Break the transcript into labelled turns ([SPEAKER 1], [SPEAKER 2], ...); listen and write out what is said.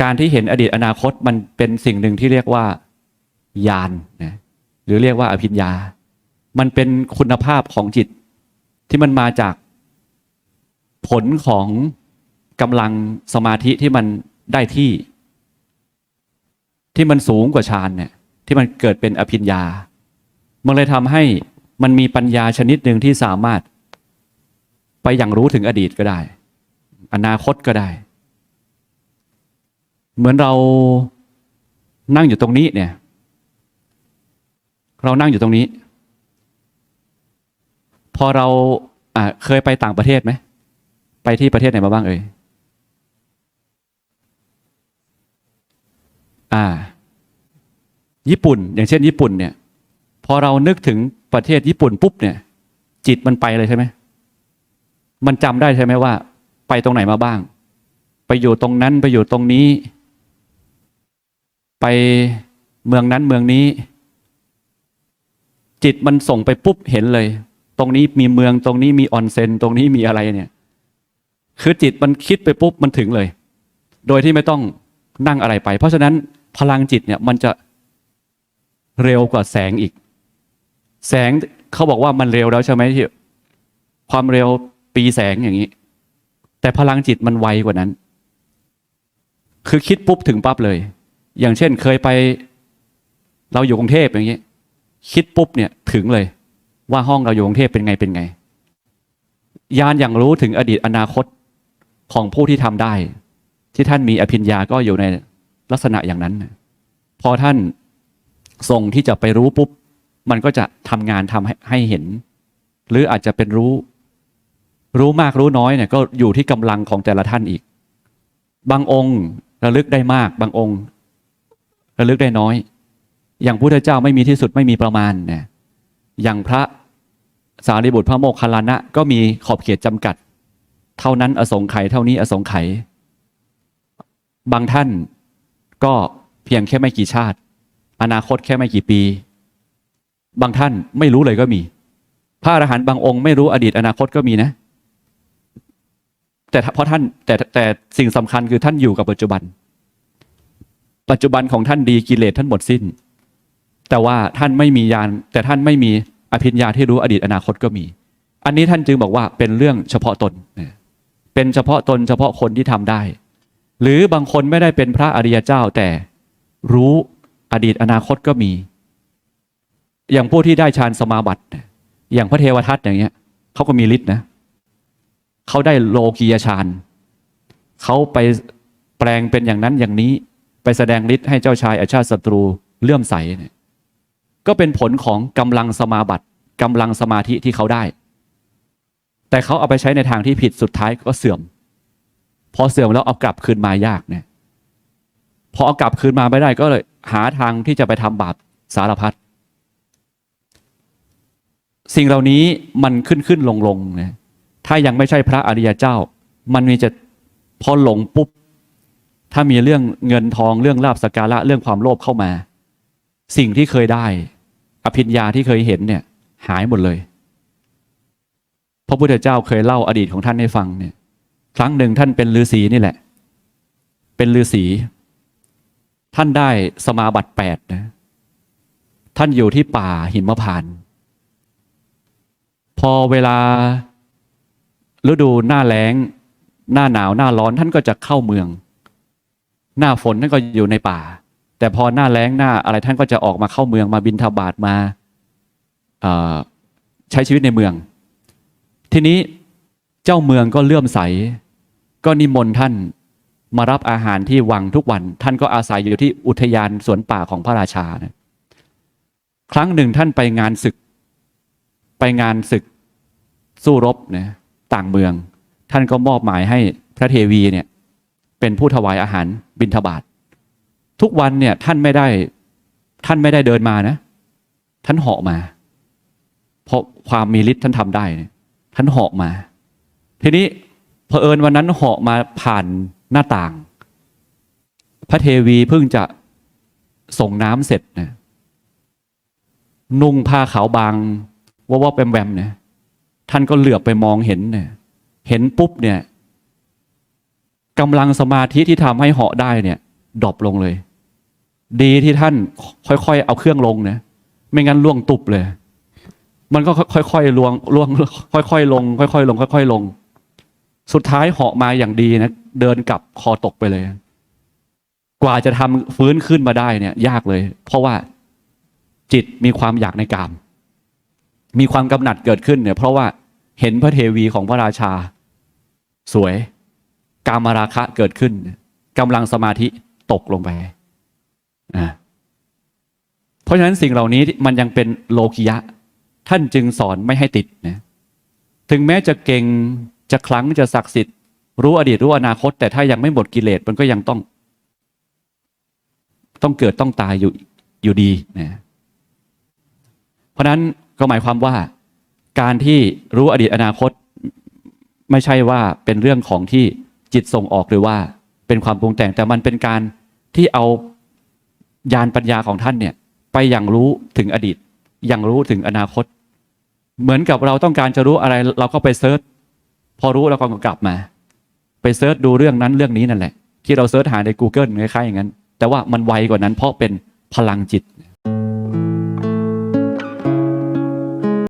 [SPEAKER 1] การที่เห็นอดีตอนาคตมันเป็นสิ่งหนึ่งที่เรียกว่าญาณนะหรือเรียกว่าอภิญญา มันเป็นคุณภาพของจิตที่มันมาจากผลของกำลังสมาธิที่มันได้ที่ ที่มันสูงกว่าฌานเนี่ยที่มันเกิดเป็นอภิญญา มันเลยทำให้มันมีปัญญาชนิดหนึ่งที่สามารถ ไปอย่างรู้ถึงอดีตก็ได้ อนาคตก็ได้ เหมือนเรานั่งอยู่ตรงนี้เนี่ย เรานั่งอยู่ตรงนี้ พอเราเคยไปต่างประเทศไหม ไปที่ประเทศไหนมาบ้างเอ่ยอ่า ญี่ปุ่น อย่างเช่น ญี่ปุ่นเนี่ย พอเรานึกถึงประเทศญี่ปุ่นปุ๊บเนี่ย จิตมันไปเลยใช่ไหมมันจำได้ใช่ไหมว่า ไปตรงไหนมาบ้าง ไปอยู่ตรงนั้นไปอยู่ตรงนี้ ไปเมืองนั้นเมืองนี้ จิตมันส่งไปปุ๊บเห็นเลย ตรงนี้มีเมืองตรงนี้มีออนเซนตรงนี้มีอะไรเนี่ย คือจิตมันคิดไปปุ๊บมันถึงเลย โดยที่ไม่ต้องนั่งอะไรไป เพราะฉะนั้นพลังจิตเนี่ยมันจะเร็วกว่าแสงอีก แสงเขาบอกว่ามันเร็วแล้วใช่ไหมที่ความเร็วปีแสงอย่างนี้ แต่พลังจิตมันไวกว่านั้น คือคิดปุ๊บถึงปั๊บเลย อย่างเช่นเคยไปเราอยู่กรุงเทพอย่างนี้คิดปุ๊บเนี่ยถึงเลย ว่าห้องเราอยู่กรุงเทพเป็นไงเป็นไง ยานอย่างรู้ถึงอดีตอนาคตของผู้ที่ทำได้ ที่ท่านมีอภิญญาก็อยู่ในลักษณะอย่างนั้น พอท่านส่งที่จะไปรู้ปุ๊บ มันก็จะทำงานทำให้ให้เห็น หรืออาจจะเป็นรู้ รู้มากรู้น้อยเนี่ยก็อยู่ที่กำลังของแต่ละท่านอีก บางองค์ระลึกได้มาก บางองค์ ระลึกได้น้อย อย่างพุทธเจ้าไม่มีที่สุดไม่มีประมาณนี่ยอย่างพระสารีบุตรพระโมคคัลลานะก็มีขอบเขตจำกัด เท่านั้นอสงไขยเท่านี้อสงไขยบางท่านก็เพียงแค่ไม่กี่ชาติ อนาคตแค่ไม่กี่ปี บางท่านไม่รู้เลยก็มี พระอรหันต์บางองค์ไม่รู้อดีตอนาคตก็มีนะ แต่เพราะท่านแต่แต่สิ่งสำคัญคือท่านอยู่กับปัจจุบัน ปัจจุบันของท่านดีกิเลสท่านหมดสิ้น แต่ว่าท่านไม่มียานแต่ท่านไม่มีอภิญญาที่รู้อดีตอนาคตก็มี อันนี้ท่านจึงบอกว่าเป็นเรื่องเฉพาะตน เป็นเฉพาะตนเฉพาะคนที่ทำได้ หรือบางคนไม่ได้เป็นพระอริยเจ้าแต่รู้อดีตอนาคตก็มี อย่างผู้ที่ได้ฌานสมาบัติ อย่างพระเทวทัตอย่างเงี้ยเขาก็มีฤทธิ์นะเขาได้โลกียฌานเขาไปแปลงเป็นอย่างนั้นอย่างนี้ ไปแสดงฤทธิ์ให้เจ้าชายอาชาติศัตรูเลื่อมใสเนี่ยก็เป็นผลของกำลังสมาบัติกำลังสมาธิที่เขาได้ แต่เขาเอาไปใช้ในทางที่ผิดสุดท้ายก็เสื่อม พอเสื่อมแล้วเอากลับคืนมายากเนี่ยพอเอากลับคืนมาไม่ได้ก็เลยหาทางที่จะไปทำบาปสารพัดสิ่งเหล่านี้มันขึ้นขึ้นลงลงนะถ้ายังไม่ใช่พระอริยเจ้า มันมีจะพอหลงปุ๊บ ถ้ามีเรื่องเงินทองเรื่องลาบสการะเรื่องความโลภเข้ามา สิ่งที่เคยได้ อภิญญาที่เคยเห็นเนี่ย หายหมดเลยพระพุทธเจ้าเคยเล่าอดีตของท่านให้ฟังเนี่ย ครั้งหนึ่งท่านเป็นฤาษีนี่แหละ เป็นฤาษีท่านได้สมาบัติแปดนะ ท่านอยู่ที่ป่าหิมพานต์พอเวลาฤดูหน้าแล้ง หน้าหนาวหน้าร้อนท่านก็จะเข้าเมือง หน้าฝนท่านก็อยู่ในป่า แต่พอหน้าแล้งหน้าอะไรท่านก็จะออกมาเข้าเมืองมาบินทบาทมาใช้ชีวิตในเมือง ทีนี้เจ้าเมืองก็เลื่อมใส ก็นิมนต์ท่านมารับอาหารที่วังทุกวัน ท่านก็อาศัยอยู่ที่อุทยานสวนป่าของพระราชานะครั้งหนึ่งท่านไปงานศึก ไปงานศึกสู้รบนะต่างเมือง ท่านก็มอบหมายให้พระเทวีเนี่ย เป็นผู้ถวายอาหารบิณฑบาตทุกวันเนี่ยท่านไม่ได้ท่านไม่ได้เดินมานะ ท่านเหาะมา เพราะความมีฤทธิ์ท่านทำได้ ท่านเหาะมา ทีนี้เผอิญวันนั้นเหาะมาผ่านหน้าต่าง พระเทวีเพิ่งจะส่งน้ำเสร็จนะนุ่งผ้าขาวบางว่าว่าแวมแวมเนี่ยท่านก็เหลือบไปมองเห็นเนี่ยเห็นปุ๊บเนี่ย กำลังสมาธิที่ทำให้เหาะได้เนี่ยดรอปลงเลย ดีที่ท่านค่อยๆเอาเครื่องลงนะไม่งั้นล่วงตุบเลย มันก็ค่อยๆลวงล่วง ค่อยๆลง ค่อยๆลง ค่อย ๆ ลง สุดท้ายเหาะมาอย่างดีนะเดินกลับคอตกไปเลย กว่าจะทำฟื้นขึ้นมาได้เนี่ย ยากเลย เพราะว่าจิตมีความอยากในกาม มีความกำหนัดเกิดขึ้นเนี่ย เพราะว่าเห็นพระเทวีของพระราชา สวย กามราคะเกิดขึ้นกำลังสมาธิตกลงไปอ่าเพราะฉะนั้นสิ่งเหล่านี้มันยังเป็นโลกิยะ ท่านจึงสอนไม่ให้ติดนะถึงแม้จะเก่งจะคลังจะศักดิ์สิทธิ์ รู้อดีตรู้อนาคต แต่ถ้ายังไม่หมดกิเลสมันก็ยังต้อง ต้องเกิดต้องตายอยู่อยู่ดีนะเพราะฉะนั้นก็หมายความว่า การที่รู้อดีตอนาคต ไม่ใช่ว่าเป็นเรื่องของที่ จิตส่งออกหรือว่าเป็นความปรุงแต่งแต่มันเป็นการที่เอาญาณปัญญาของท่านเนี่ย ไปอย่างรู้ถึงอดีต อย่างรู้ถึงอนาคต เหมือนกับเราต้องการจะรู้อะไร เราก็ไปเซิร์ชพอรู้เราก็กลับมา ไปเซิร์ชดูเรื่องนั้นเรื่องนี้นั่นแหละ ที่เราเซิร์ชหาใน Google คล้ายๆอย่างนั้น แต่ว่ามันไวกว่านั้นเพราะเป็นพลังจิต